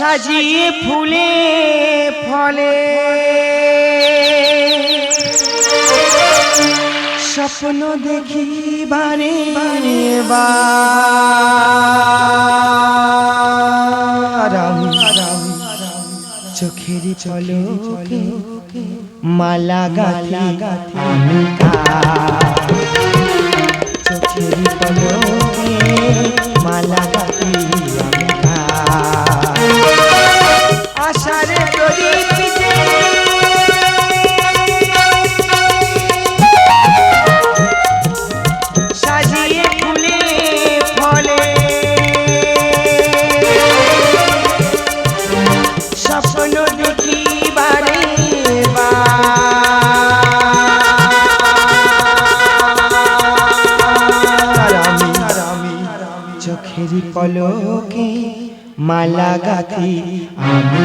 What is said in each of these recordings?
সাজিয়ে ফুলে ফলে। স্বপ্ন দেখি বারে বার আমি চোখের চলো মালা গালা আমি চোখের চলো মালা গাথি আমি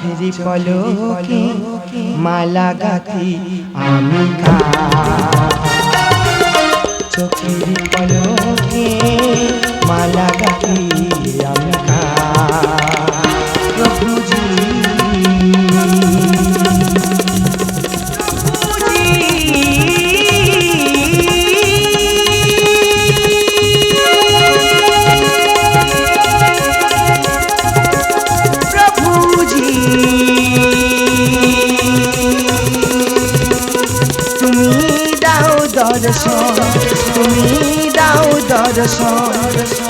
চোখের পলকে মালা গাথি আমি গা চোখের পলকে তুমি দাও দর্শন, তুমি দাও দর্শন,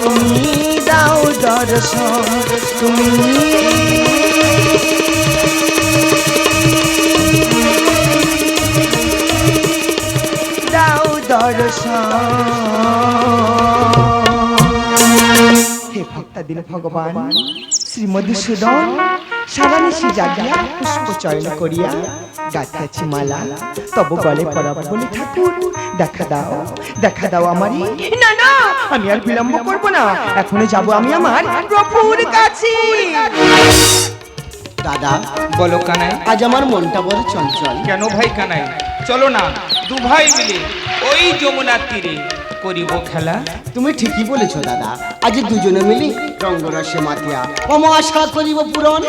তুমি দাও দর্শন, তুমি দাও দর্শন। হে ভক্তাদিন ভগবান শ্রীমতী সুদন সারানিশি জাগিয়া পুষ্প চয়ন করিয়া গাথাছি মালা তব গলে পরাব বলে ঠাকুর দেখা দাও দেখা দাও আমারই। না না আমি আর বিলম্ব করব না। এখনই যাব আমি আমার প্রভুর কাছে। দাদা বলো কানাই। আজ আমার মনটা বড় চঞ্চল। কেন ভাই কানাই? চলো না দু ভাই মিলে ওই যমুনার তীরে করিব খেলা? তুমি ঠিকই বলেছ, দাদা। আজ দুজনে মিলি রঙ্গরসে মাতিয়া। মম আশা করিব পূরণ।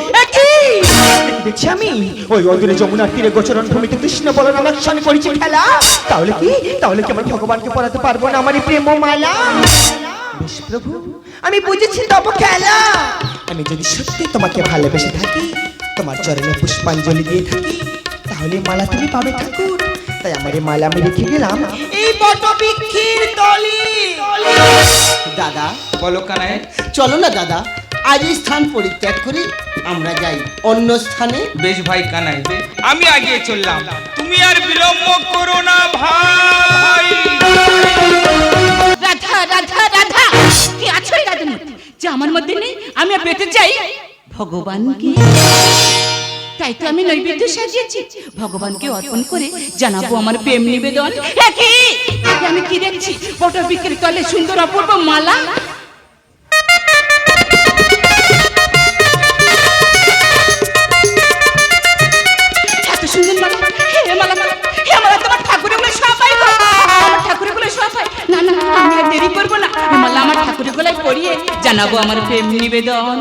দেখছি আমি। ওই অদূরে যমুনার তীরে গোচরণ ভূমিতে কৃষ্ণ বলরাম একসঙ্গে করেছি খেলা। তাহলে কি? তাহলে কি আমার ভগবানকে পড়াতে পারব না আমার এই প্রেম মালা? বেশ প্রভু, আমি বুঝেছি তব খেলা। আমি যদি সত্যি তোমাকে ভালোবেসে থাকি, তোমার চরণে পুষ্পাঞ্জলি দিয়ে থাকি, তাহলে মালা তুমি পাবে ঠাকুর। তাই আমার এই মালা আমি রেখে গেলাম। এই বটবৃক্ষের তলে। দাদা বলো কানাই চলো না দাদা আজ এই স্থান পরিত্যাগ করে আমরা যাই অন্য স্থানে। বেশ ভাই কানাই আমি আগে চললাম। তুমি আর বিলম্ব করো না ভাই। রাধা রাধা রাধা কি আছো মধ্যে যে আমার মধ্যে নেই আমি আর পেতে চাই ভগবানকে। তাই তো আমি নৈবেদ্য সাজিয়েছি। ভগবানকে অর্পণ করে জানাব আমার প্রেম নিবেদন। আমি কি দেখছি? পটল বিক্রি তলে সুন্দর অপূর্ব মালা। জানাব আমার প্রেম নিবেদন।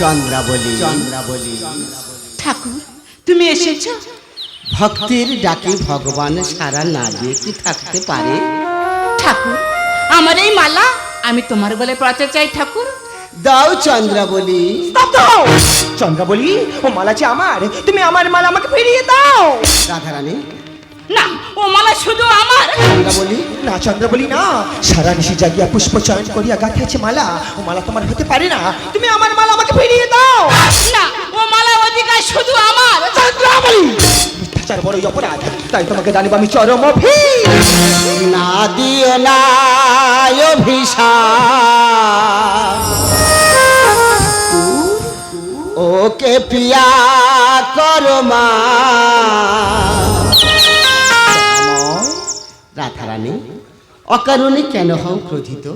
চন্দ্রাবলী। চন্দ্রাবলী। ঠাকুর তুমি এসেছ? ভক্তের ডাকে ভগবান সারা না দিয়ে কি থাকতে পারে? ঠাকুর আমার এই মালা আমি তোমার গলে পড়াতে চাই ঠাকুর। দাও চন্দ্রা বলি স্তব্ধ হও। ও মালা যে আমার তুমি আমার মালা আমাকে ফিরিয়ে দাও। রাধারানী না ও মালা শুধু আমার। চন্দ্রা বলি না চন্দ্র বলি না। সারা নিশি জাগিয়া পুষ্প চয়ন করিয়া গাঁথিয়াছে মালা। ও মালা তোমার হতে পারে না। তুমি আমার মালা আমাকে ফিরিয়ে দাও। না ও মালা অধিকার শুধু আমার। চন্দ্র বলি মিথ্যাচার বড়ই অপরাধ। তাই তোমাকে জানিব আমি চরম অভির। না দিও না অভিশাপ। ওকে পিয়া করমা রাধারানী অকারণে কেন হও ক্রোধিত?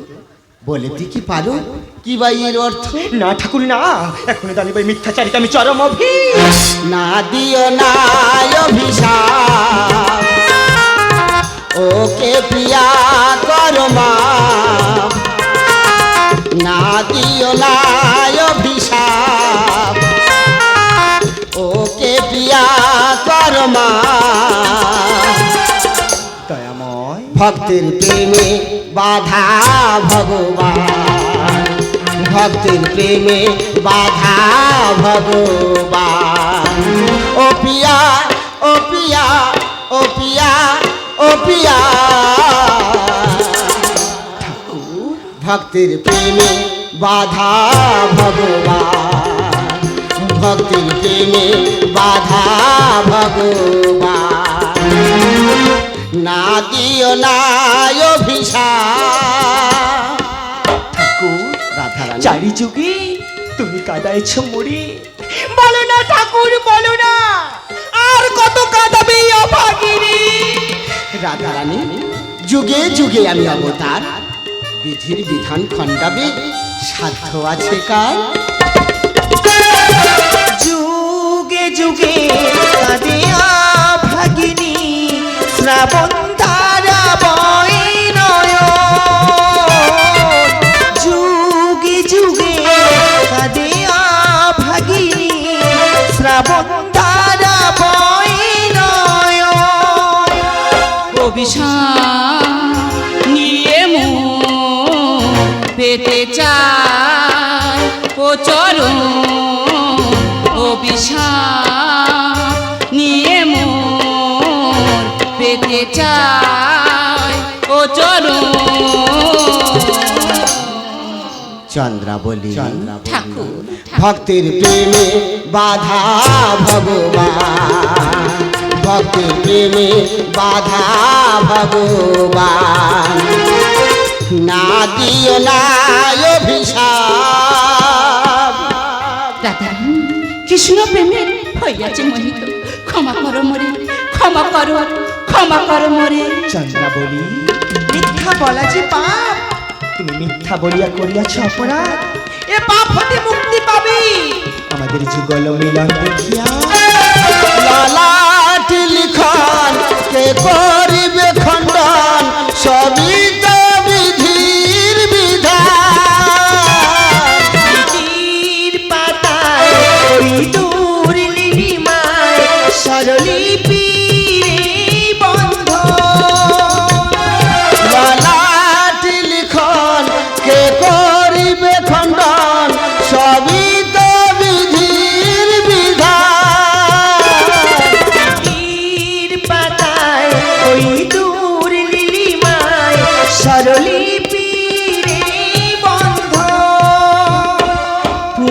বলে তুই কি পারো? কি বা এর অর্থ? না ঠাকুর না। এখনই জানিব এই মিথ্যাচারিকে আমি চরম অভির। না দিও না অভিশাপ। ওকে প্রিয়া করমা না দিও না ভক্তের প্রেমে বাধা ভগবান ভক্তের প্রেমে বাধা ভগবান ও পিয়া ও পিয়া ও পিয়া ও পিয়া ভক্তের প্রেমে বাধা ভগবান ভক্তের প্রেমে বাধা ভগবান না দিও না চারি যুগে তুমি কাদাইছ বলো না ঠাকুর বলো না। আর কত কাঁদাবে এই অভাগিনী রাধারানী যুগে যুগে আমি অবতার। বিধির বিধান খণ্ডাবে সাধ্য আছে কার? যুগে যুগে কাঁদে ভাগিনী শ্রাবণ তারা বয় নয়ন। যুগে যুগে কাঁদে ভাগিনী শ্রাবণ তারা বয় নয়ন। অভিশাপ নিয়ে মন পেতে চায় ও চরণ অভিশাপ পেতে চায় ও চরণ চন্দ্রাবলী ঠাকুর ভক্তের প্রেমে বাধা ভগবান। ভক্তির প্রেমে বাধা ভগবান। না দিও না অভিশাপ। দাদারাম কৃষ্ণ প্রেমে হইয়াছে মোহিত। ক্ষমা করো মরে ক্ষমা করো ক্ষমা কর মরে। চন্দ্রা বলি। মিথ্যা বলা যে পাপ। তুমি মিথ্যা বলিয়া করিয়াছ অপরাধ। এ পাপ হতে মুক্তি পাবে। আমাদের যুগল মিলন দেখিয়া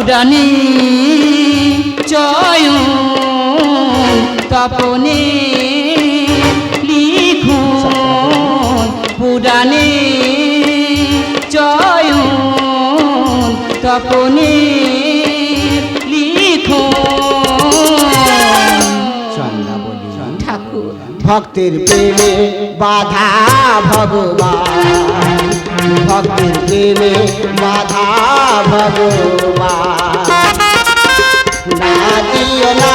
পুরাণে চয়ন তপনে লিখুন। পুরাণে চয়ন তপনে চন্দ্রাবলী ঠাকুর। ভক্তের প্রেমে বাধা ভগবান। ভক্তের প্রেমে বাধা ভগবান না দিও না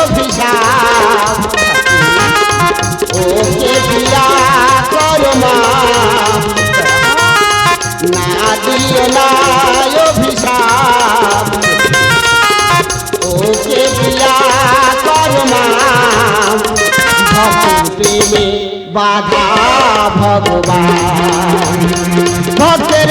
অভিশাপ ওকে পিয়া করমা না দিও না অভিশাপ ওকে পিয়া করমা ভক্তের প্রেমে বাধা ভগবান। ভক্তের